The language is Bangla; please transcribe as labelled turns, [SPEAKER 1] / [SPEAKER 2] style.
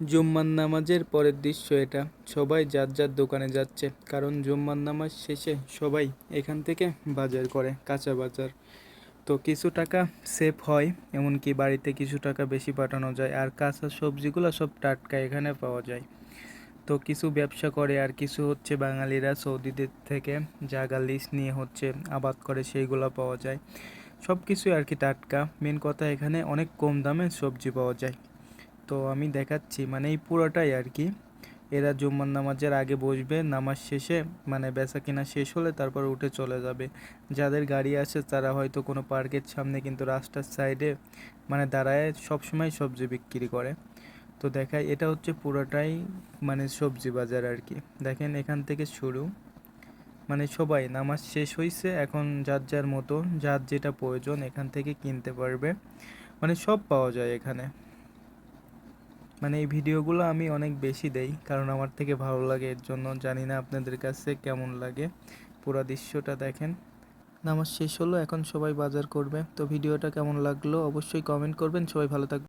[SPEAKER 1] জুম্মার নামাজের পরের দৃশ্য এটা। সবাই যার যার দোকানে যাচ্ছে। কারণ জুম্মার নামাজ শেষে সবাই এখান থেকে বাজার করে, কাঁচা বাজার। তো কিছু টাকা সেভ হয়, এমনকি বাড়িতে কিছু টাকা বেশি পাঠানো যায়। আর কাঁচা সবজিগুলো সব টাটকা এখানে পাওয়া যায়। তো কিছু ব্যবসা করে আর কিছু হচ্ছে বাঙালিরা সৌদিদের থেকে জায়গা লিস নিয়ে হচ্ছে আবাদ করে সেইগুলো পাওয়া যায়। সব কিছুই আর কি টাটকা। মেন কথা এখানে অনেক কম দামে সবজি পাওয়া যায়। তো আমি দেখাচ্ছি মানে এই পুরোটাই আর কি। এরা জুম্মার নামাজের আগে বসবে, নামাজ শেষে মানে বেচা কিনা শেষ হলে তারপর উঠে চলে যাবে। যাদের গাড়ি আছে তারা হয়তো কোনো পার্কের সামনে কিন্তু রাস্তার সাইডে মানে দাঁড়ায় সবসময় সবজি বিক্রি করে। তো দেখাই, এটা হচ্ছে পুরোটাই মানে সবজি বাজার আর কি। দেখেন এখান থেকে শুরু। মানে সবাই নামাজ শেষ হয়েছে এখন যার যার মতো, যার যেটা প্রয়োজন এখান থেকে কিনতে পারবে। মানে সব পাওয়া যায় এখানে। মানে এই ভিডিওগুলো আমি অনেক বেশি দেই, কারণ আমার থেকে ভালো লাগে, এর জন্য জানি না আপনাদের কাছে কেমন লাগে। পুরো দৃশ্যটা দেখেন। নামাজ শেষ হলো, এখন সবাই বাজার করবে। তো ভিডিওটা কেমন লাগল অবশ্যই কমেন্ট করবেন। সবাই ভালো থাকবে